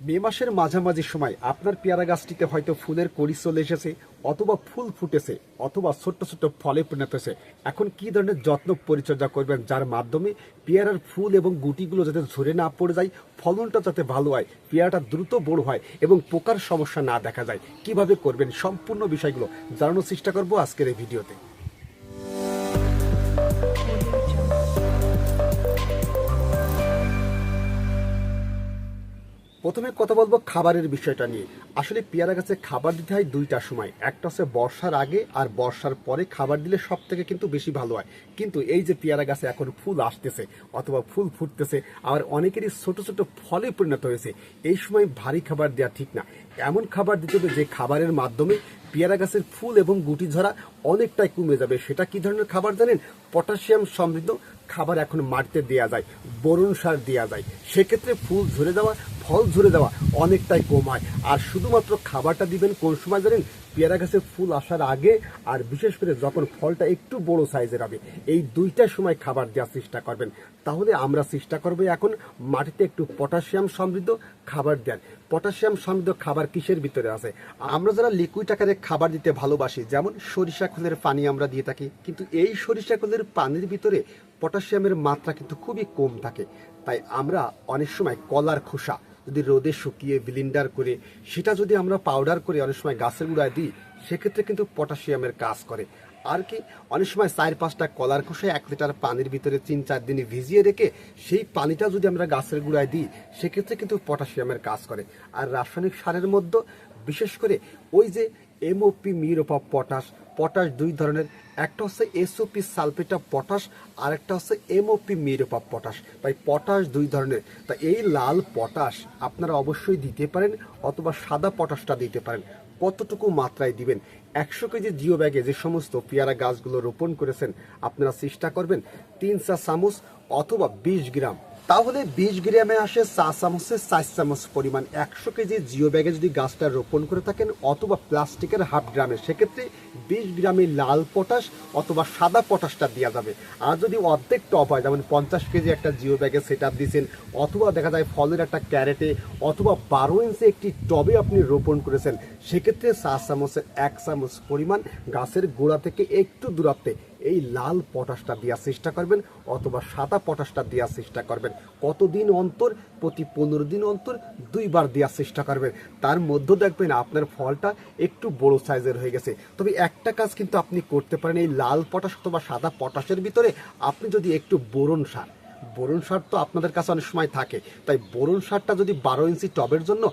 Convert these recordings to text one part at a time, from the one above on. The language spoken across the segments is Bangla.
মে মাসের মাঝামাঝি সময় আপনার পেয়ারা গাছটিতে হয়তো ফুলের কড়ি চলে এসেছে অথবা ফুল ফুটেছে অথবা ছোট্ট ছোট্ট ফলে পরিণত হয়েছে। এখন কি ধরনের যত্ন পরিচর্যা করবেন যার মাধ্যমে পেয়ারার ফুল এবং গুটিগুলো যাতে ঝরে না পড়ে যায়, ফলনটা যাতে ভালো হয়, পেয়ারাটা দ্রুত বড় হয় এবং পোকার সমস্যা না দেখা যায়? কীভাবে করবেন? সম্পূর্ণ বিষয়গুলো জানানোর চেষ্টা করব আজকের এই ভিডিওতে। প্রথমে কথা বলব খাবারের বিষয়টা নিয়ে। আসলে পেয়ারা গাছে খাবার দিতে হয় দুইটা সময়। একটা হচ্ছে বর্ষার আগে আর বর্ষার পরে খাবার দিলে সব থেকে কিন্তু বেশি ভালো হয়। কিন্তু এই যে পেয়ারা গাছে এখন ফুল আসতেছে অথবা ফুল ফুটতেছে আর অনেকেরই ছোট ছোট ফলে পরিণত হয়েছে, এই সময় ভারী খাবার দেওয়া ঠিক না। এমন খাবার দিতে হবে যে খাবারের মাধ্যমে পেয়ারা গাছের ফুল এবং গুটি ঝরা অনেকটাই কমে যাবে। সেটা কি ধরনের খাবার জানেন? পটাশিয়াম সমৃদ্ধ খাবার এখন মাটিতে দেওয়া যায় বোরন সার দেওয়া যায়। সেক্ষেত্রে ফুল ঝরে যাওয়া, ফল ঝরে যাওয়া অনেকটাই কম হয়। আর শুধুমাত্র খাবারটা দিবেন কোন সময় জানেন? পেয়ারা গাছে ফুল আসার আগে আর বিশেষ করে যখন ফলটা একটু বড় সাইজের হবে, এই দুইটা সময় খাবার দেওয়ার চেষ্টা করবেন। তাহলে আমরা চেষ্টা করব এখন মাটিতে একটু পটাশিয়াম সমৃদ্ধ খাবার দেন। পটাশিয়াম সমৃদ্ধ খাবার কিসের ভিতরে আছে? আমরা যারা লিকুইড আকারে খাবার দিতে ভালোবাসি, যেমন সরিষা খোলের পানি আমরা দিয়ে থাকি, কিন্তু এই সরিষা খোলের পানির ভিতরে পটাশিয়ামের মাত্রা কিন্তু খুবই কম থাকে। তাই আমরা অনেক সময় কলার খোসা যদি রোদে শুকিয়ে ব্লিন্ডার করে, সেটা যদি আমরা পাউডার করে অনেক সময় গাছের গুঁড়ায় দিই, সেক্ষেত্রে কিন্তু পটাশিয়ামের কাজ করে। আর কি, অনেক সময় চার পাঁচটা কলার খোসায় এক লিটার পানির ভিতরে তিন চার দিনে ভিজিয়ে রেখে সেই পানিটা যদি আমরা গাছের গুঁড়ায় দিই, সেক্ষেত্রে কিন্তু পটাশিয়ামের কাজ করে। আর রাসায়নিক সারের মধ্যে বিশেষ করে ওই যে এমওপি মিরোপা পটাশ পটাশ দুই ধরনের। একটা হচ্ছে এসওপি সালফেট পটাশ আর একটা হচ্ছে এমওপি মিরোপা পটাশ। তাই পটাশ দুই ধরনের। তা এই লাল পটাশ আপনারা অবশ্যই দিতে পারেন অথবা সাদা পটাশটা দিতে পারেন। কতটুকু মাত্রায় দিবেন? একশো কেজি জিও ব্যাগে যে সমস্ত পেয়ারা গাছগুলো রোপণ করেছেন, আপনারা চেষ্টা করবেন তিন চা চামচ অথবা বিশ গ্রাম তাহলে বিশ গ্রামে আসে চা চামচের চার চামচ পরিমাণ। একশো কেজি জিও ব্যাগে যদি গাছটা রোপণ করে থাকেন অথবা প্লাস্টিকের হাফ গ্রামে, সেক্ষেত্রে বিশ গ্রামে লাল পটাশ অথবা সাদা পটাশটা দেওয়া যাবে। আর যদি অর্ধেক টপ হয়, যেমন পঞ্চাশ কেজি একটা জিও ব্যাগে সেট আপ দিয়েছেন, অথবা দেখা যায় ফলের একটা ক্যারেটে অথবা বারো ইঞ্চি একটি টবে আপনি রোপণ করেছেন, সেক্ষেত্রে চা চামচের এক চামচ পরিমাণ গাছের গোড়া থেকে একটু দূরত্বে এই লাল পটাশটা দেওয়ার চেষ্টা করবেন অথবা সাদা পটাশটা দেওয়ার চেষ্টা করবেন। কতদিন অন্তর? প্রতি পনেরো দিন অন্তর দুইবার দেওয়ার চেষ্টা করবেন। তার মধ্যে দেখবেন আপনার ফলটা একটু বড় সাইজের হয়ে গেছে। তবে একটা কাজ কিন্তু আপনি করতে পারেন, এই লাল পটাশ অথবা সাদা পটাশের ভিতরে আপনি যদি একটু বোরন সার। বোরন সার তো আপনাদের কাছে অনেক সময় থাকে। তাই বোরন সারটা যদি বারো ইঞ্চি টবের জন্য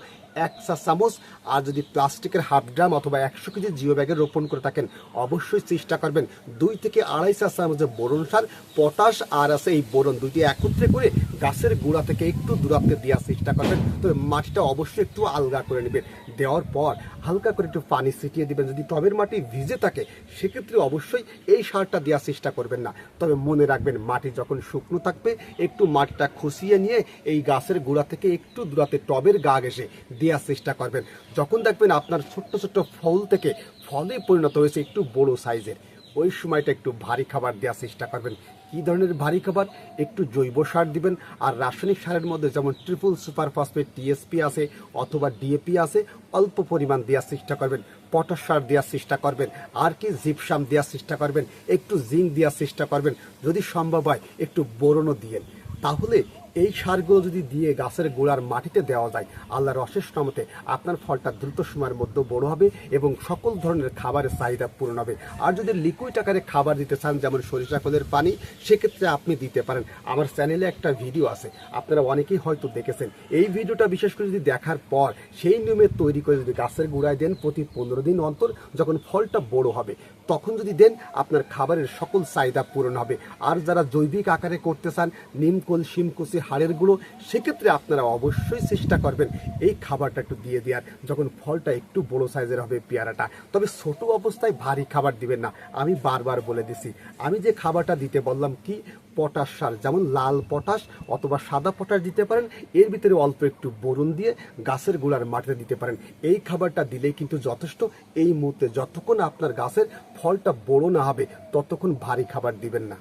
এক চা চামচ আর যদি প্লাস্টিকের হাফ ড্রাম অথবা একশো কেজি জিও ব্যাগে রোপণ করে থাকেন, অবশ্যই চেষ্টা করবেন। দুই থেকে আড়াই চা চামচের বোরন সার, পটাশ আর আছে এই বোরন দুইটি একত্রে করে গাছের গোড়া থেকে একটু দূরত্বে দেওয়ার চেষ্টা করবেন। তবে মাটিটা অবশ্যই একটু আলগা করে নেবেন। দেওয়ার পর হালকা করে একটু পানি ছিটিয়ে দেবেন। যদি টবের মাটি ভিজে থাকে, সেক্ষেত্রে অবশ্যই এই সারটা দেওয়ার চেষ্টা করবেন না। তবে মনে রাখবেন, মাটি যখন শুকনো থাকবে, একটু মাটিটা খুশিয়ে নিয়ে এই গাছের গোড়া থেকে একটু দূরাতে টবের গা ঘেসে দেওয়ার চেষ্টা করবেন। যখন দেখবেন আপনার ছোট্ট ছোট্ট ফল থেকে ফলে পরিণত হয়েছে একটু বড় সাইজের। ওই সময়টা একটু ভারী খাবার দেওয়ার চেষ্টা করবেন। কী ধরনের ভারী খাবার? একটু জৈব সার দিবেন। আর রাসায়নিক সারের মধ্যে যেমন ট্রিপল সুপার ফসফেট টিএসপি আছে অথবা ডিএপি আছে, অল্প পরিমাণ দেওয়ার চেষ্টা করবেন। পটাশ সার দেওয়ার চেষ্টা করবেন। আর কি জিপসাম দেওয়ার চেষ্টা করবেন। একটু জিঙ্ক দেওয়ার চেষ্টা করবেন। যদি সম্ভব হয়, একটু বোরনও দিয়েন। তাহলে এই সারগুলো যদি দিয়ে গাছের গোড়ার মাটিতে দেওয়া যায়, আল্লাহর অশেষ নামতে আপনার ফলটা দ্রুত সময়ের মধ্যে বড় হবে এবং সকল ধরনের খাবারের চাহিদা পূরণ হবে। আর যদি লিকুইড আকারে খাবার দিতে চান, যেমন সরিষা খোলের পানি, সেক্ষেত্রে আপনি দিতে পারেন। আমার চ্যানেলে একটা ভিডিও আছে, আপনারা অনেকেই হয়তো দেখেছেন। এই ভিডিওটা বিশেষ করে যদি দেখার পর, সেই নিয়মে তৈরি করে যদি গাছের গোড়ায় দেন প্রতি পনেরো দিন অন্তর, যখন ফলটা বড় হবে, তখন যদি দেন আপনার খাবারের সকল চাহিদা পূরণ হবে। আর যারা জৈবিক আকারে করতে চান, নিমকোল, শিমকুচি হাড়ের গুঁড়ো সেক্ষেত্রে আপনারা অবশ্যই চেষ্টা করবেন এই খাবারটা একটু দিয়ে দেওয়ার, যখন ফলটা একটু বড় সাইজের হবে পেয়ারাটা। তবে ছোট অবস্থায় ভারী খাবার দিবেন না, আমি বারবার বলে দিছি। আমি যে খাবারটা দিতে বললাম কি, পটাশ সার, যেমন লাল পটাশ অথবা সাদা পটাশ দিতে পারেন, এর ভিতরে অল্প একটু বরুণ দিয়ে গাছের গোড়ার মাটিতে দিতে পারেন। এই খাবারটা দিলেই কিন্তু যথেষ্ট, এই মুহূর্তে যতক্ষণ আপনার গাছের ফলটা বড় না হবে, ততক্ষণ ভারী খাবার দিবেন না।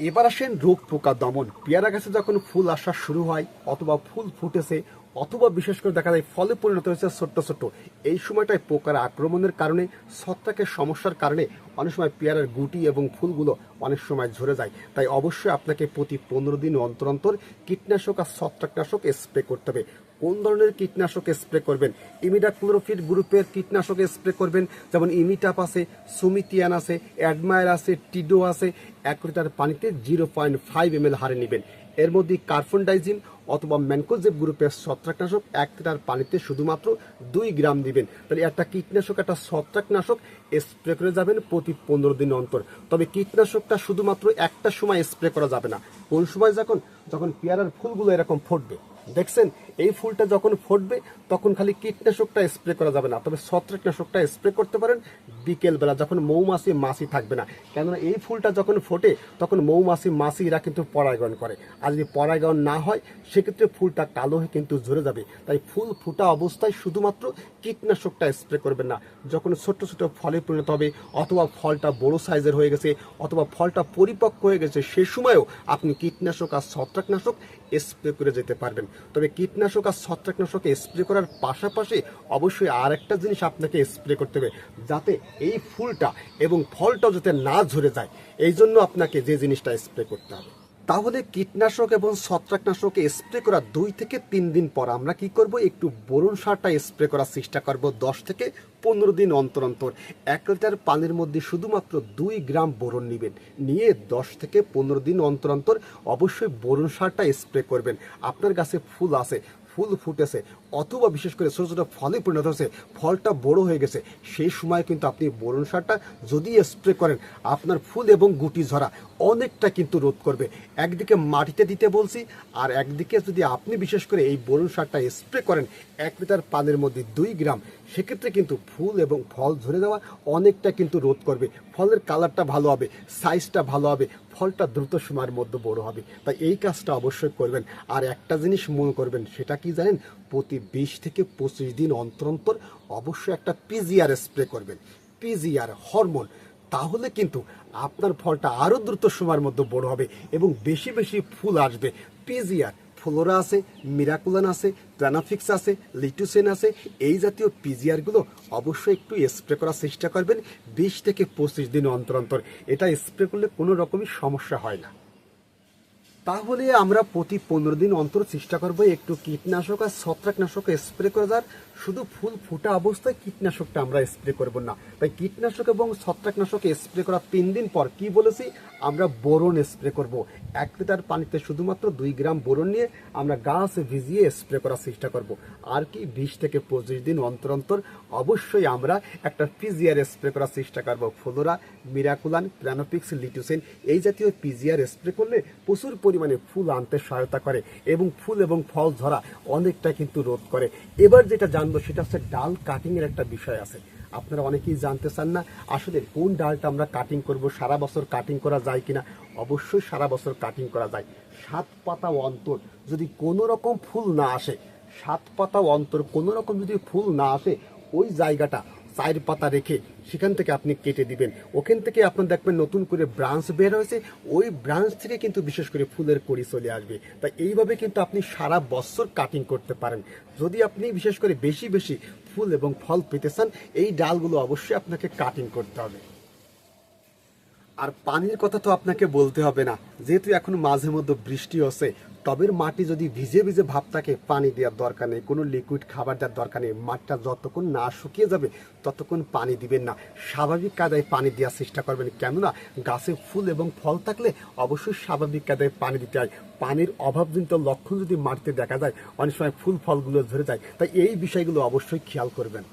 এবার আসেন রোগ পোকা দমন। পেয়ারা গাছে যখন ফুল আসা শুরু হয় অথবা ফুল ফুটেছে, অথবা বিশেষ করে দেখা যায় ফলে পরিণত হয়েছে ছোট্ট ছোট্ট, এই সময়টায় পোকার আক্রমণের কারণে, ছত্রাকের সমস্যার কারণে অনেক সময় পেয়ারার গুটি এবং ফুলগুলো অনেক সময় ঝরে যায়। তাই অবশ্যই আপনাকে প্রতি পনেরো দিন অন্তর অন্তর কীটনাশক আর ছত্রাকনাশক স্প্রে করতে হবে। কোন ধরনের কীটনাশক স্প্রে করবেন? ইমিডাক্লোরোফিট গ্রুপের কীটনাশক স্প্রে করবেন, যেমন ইমিটাপ আছে সুমিতিয়ান আছে, অ্যাডমায়ার আছে, টিডো আছে, এক লিটার পানিতে zero point five M L হারে নেবেন। এর মধ্যে কার্ফনডাইজিম অথবা ম্যানকোজেব গ্রুপের ছত্রাকনাশক এক লিটার পানিতে শুধুমাত্র দুই গ্রাম দিবেন। তাহলে একটা কীটনাশক, একটা ছত্রাকনাশক স্প্রে করে যাবেন প্রতি পনেরো দিন অন্তর। তবে কীটনাশকটা শুধুমাত্র একটা সময় স্প্রে করা যাবে না। কোন সময়? যখন যখন পেয়ারার ফুলগুলো এরকম ফুটবে। দেখছেন? এই ফুলটা যখন ফুটবে, তখন খালি কীটনাশকটা স্প্রে করা যাবে না। তবে ছত্রাকনাশকটা স্প্রে করতে পারেন বিকেলবেলা, যখন মৌমাছি মাছি থাকবে না। কেননা এই ফুলটা যখন ফোটে, তখন মৌমাছি মাছি এরা কিন্তু পরাগায়ন করে। আর যদি পরাগায়ন না হয়, সেক্ষেত্রে ফুলটা কালো হয়ে কিন্তু ঝরে যাবে। তাই ফুল ফুটা অবস্থায় শুধুমাত্র কীটনাশকটা স্প্রে করবেন না। যখন ছোট্ট ছোট ফলে পরিণত হবে, অথবা ফলটা বড় সাইজের হয়ে গেছে, অথবা ফলটা পরিপক্ক হয়ে গেছে, সে সময়ও আপনি কীটনাশক আর ছত্রাকনাশক স্প্রে করে যেতে পারবেন। তবে কীটনাশক আর ছত্রাকনাশক স্প্রে করার পাশাপাশি অবশ্যই আর একটা জিনিস আপনাকে স্প্রে করতে হবে, যাতে এই ফুলটা এবং ফলটা যাতে না ঝরে যায়। এই জন্য আপনাকে যে জিনিসটা স্প্রে করতে হবে। তাহলে কীটনাশক এবং ছত্রাকনাশক স্প্রে করা দুই থেকে তিন দিন পর আমরা কি করব? একটু বরুণ সারটা স্প্রে করার চেষ্টা করব দশ থেকে পনেরো দিন অন্তর অন্তর। এক লিটার পানির মধ্যে শুধুমাত্র দুই গ্রাম বোরন নেবেন। নিয়ে দশ থেকে পনেরো দিন অন্তর অন্তর অবশ্যই বরুণ সারটা স্প্রে করবেন। আপনার গাছে ফুল আছে, ফুল ফুটেছে অথবা বিশেষ করে ছোটো ছোটো ফলে পরিণত হয়েছে, ফলটা বড় হয়ে গেছে, সেই সময় কিন্তু আপনি বোরন সারটা যদি স্প্রে করেন, আপনার ফুল এবং গুটি ঝরা অনেকটা কিন্তু রোধ করবে। একদিকে মাটিতে দিতে বলছি, আর একদিকে যদি আপনি বিশেষ করে এই বোরন সারটা স্প্রে করেন, এক লিটার পানের মধ্যে দুই গ্রাম, সেক্ষেত্রে কিন্তু ফুল এবং ফল ধরে দেওয়া অনেকটা কিন্তু রোধ করবে। ফলের কালারটা ভালো হবে সাইজটা ভালো হবে, ফলটা দ্রুত সময়ের মধ্যে বড় হবে। তাই এই কাজটা অবশ্যই করবেন। আর একটা জিনিস মনে করবেন, সেটা কি জানেন? প্রতি বিশ থেকে পঁচিশ দিন অন্তর অন্তর অবশ্যই একটা পিজিআর স্প্রে করবেন। পিজিআর হরমোন তাহলে কিন্তু আপনার ফলটা আরও দ্রুত সময়ের মধ্যে বড় হবে এবং বেশি বেশি ফুল আসবে। পিজিআর ফ্লোরা আছে, মিরাকুলান আছে প্ল্যানাফিক্স আছে, লিটুসেন আছে। এই জাতীয় পিজিআরগুলো অবশ্যই একটু স্প্রে করার চেষ্টা করবেন বিশ থেকে পঁচিশ দিন অন্তর অন্তর এটা স্প্রে করলে কোনো রকমই সমস্যা হয় না। তাহলে আমরা প্রতি পনেরো দিন অন্তর চেষ্টা করব একটু কীটনাশক আর ছত্রাকনাশক স্প্রে করে যার শুধু ফুল ফুটা অবস্থায় কীটনাশকটা আমরা স্প্রে করব না। তাই কীটনাশক এবং ছত্রাকনাশক স্প্রে করার তিন দিন পর কি বলেছি, আমরা বোরন স্প্রে করব। এক লিটার পানিতে শুধুমাত্র দুই গ্রাম বোরন নিয়ে আমরা গাছ ভিজিয়ে স্প্রে করার চেষ্টা করব। আর কি বিশ থেকে পঁচিশ দিন অন্তর অন্তর অবশ্যই আমরা একটা পিজিআর স্প্রে করার চেষ্টা করব। ফ্লোরা, মিরাকুলান প্ল্যানোপিক্স লিটুসেন এই জাতীয় পিজিআর স্প্রে করলে প্রচুর পরিমাণে ফুল আনতে সহায়তা করে এবং ফুল এবং ফল ধরা অনেকটা কিন্তু রোধ করে। এবার যেটা জানব সেটা হচ্ছে ডাল কাটিংয়ের একটা বিষয় আছে। আপনারা অনেকেই জানতে চান না, আসলে কোন ডালটা আমরা কাটিং করব, সারা বছর কাটিং করা যায় কিনা? অবশ্যই সারা বছর কাটিং করা যায়। সাত পাতা অন্তর যদি কোনো রকম ফুল না আসে, সাত পাতা অন্তর কোনো রকম যদি ফুল না আসে, ওই জায়গাটা চায়ের পাতা রেখে সেখান থেকে আপনি কেটে দিবেন। ওখান থেকে আপনার দেখবেন নতুন করে ব্রাঞ্চ বের হয়েছে। ওই ব্রাঞ্চ থেকে কিন্তু বিশেষ করে ফুলের কড়ি চলে আসবে। তাই এইভাবে কিন্তু আপনি সারা বছর কাটিং করতে পারেন। যদি আপনি বিশেষ করে বেশি বেশি ফুল এবং ফল পেতে চান, এই ডালগুলো অবশ্যই আপনাকে কাটিং করতে হবে। আর পানির কথা তো আপনাকে বলতে হবে না। যেহেতু এখন মাঝে মধ্যে বৃষ্টি হচ্ছে টবের মাটি যদি ভিজে ভিজে ভাব থাকে, পানি দেওয়ার দরকার নেই। কোনো লিকুইড খাবার দেওয়ার দরকার নেই। মাটিটা যতক্ষণ না শুকিয়ে যাবে, ততক্ষণ পানি দিবেন না। স্বাভাবিক কাদায় পানি দেওয়ার চেষ্টা করবেন। কেননা, গাছে ফুল এবং ফল থাকলে অবশ্যই স্বাভাবিক কাদায় পানি দিতে হয়। পানির অভাবজনিত লক্ষণ যদি মাটিতে দেখা যায়, অনেক সময় ফুল, ফলগুলো ঝরে যায়। তাই এই বিষয়গুলো অবশ্যই খেয়াল করবেন।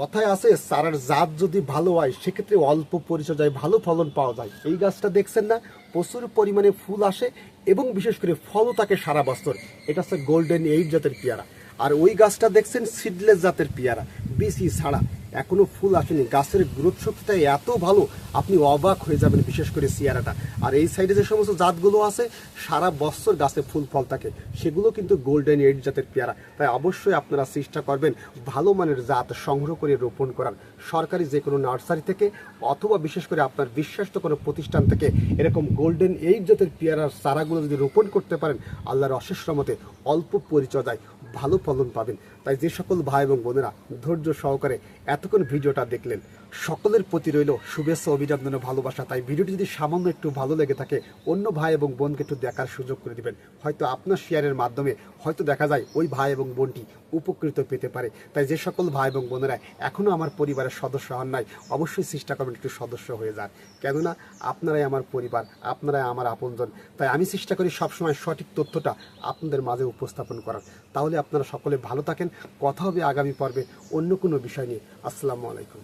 কথায় আছে চারার জাত যদি ভালো হয়, সেক্ষেত্রে অল্প পরিচর্যায় ভালো ফলন পাওয়া যায়। এই গাছটা দেখছেন না? প্রচুর পরিমাণে ফুল আসে এবং বিশেষ করে ফলও থাকে সারা বছর। এটা হচ্ছে গোল্ডেন এইট জাতের পেয়ারা। আর ওই গাছটা দেখছেন সিডলেস জাতের পেয়ারা, বেশি ছাড়া এখনও ফুল আসেনি। গাছের গ্রোথ শক্তিটা এত ভালো, আপনি অবাক হয়ে যাবেন বিশেষ করে সিয়ারাটা। আর এই সাইডে যে সমস্ত জাতগুলো আছে, সারা বছর গাছে ফুল ফল থাকে। সেগুলো কিন্তু গোল্ডেন এইট জাতের পেয়ারা। তাই অবশ্যই আপনারা চেষ্টা করবেন ভালো মানের জাত সংগ্রহ করে রোপণ করার। সরকারি যে কোনো নার্সারি থেকে, অথবা বিশেষ করে আপনার বিশ্বাস্ত কোনো প্রতিষ্ঠান থেকে, এরকম গোল্ডেন এইট জাতের পেয়ারার চারাগুলো যদি রোপণ করতে পারেন, আল্লাহর অশেষ রহমতে অল্প পরিচর্যায় ভালো ফলন পাবেন। তাই যে সকল ভাই এবং বোনেরা ধৈর্য সহকারে এতক্ষণ ভিডিওটা দেখলেন সকলের প্রতি রইল শুভেচ্ছা, অভিনন্দন ভালোবাসা। তাই ভিডিওটি যদি সামান্য একটু ভালো লেগে থাকে, অন্য ভাই এবং বোনকে একটু দেখার সুযোগ করে দিবেন। হয়তো আপনার শেয়ারের মাধ্যমে হয়তো দেখা যায় ওই ভাই এবং বোনটি উপকৃত পেতে পারে। তাই যে সকল ভাই এবং বোনেরা এখনও আমার পরিবারের সদস্য হন নাই, অবশ্যই চেষ্টা করবেন একটু সদস্য হয়ে যান। কেননা আপনারাই আমার পরিবার, আপনারাই আমার আপনজন। তাই আমি চেষ্টা করি সবসময় সঠিক তথ্যটা আপনাদের মাঝে উপস্থাপন করার। তাহলে আপনারা সকলে ভালো থাকেন। কথা হবে আগামী পর্বে অন্য কোনো বিষয় নিয়ে। আসসালামু আলাইকুম।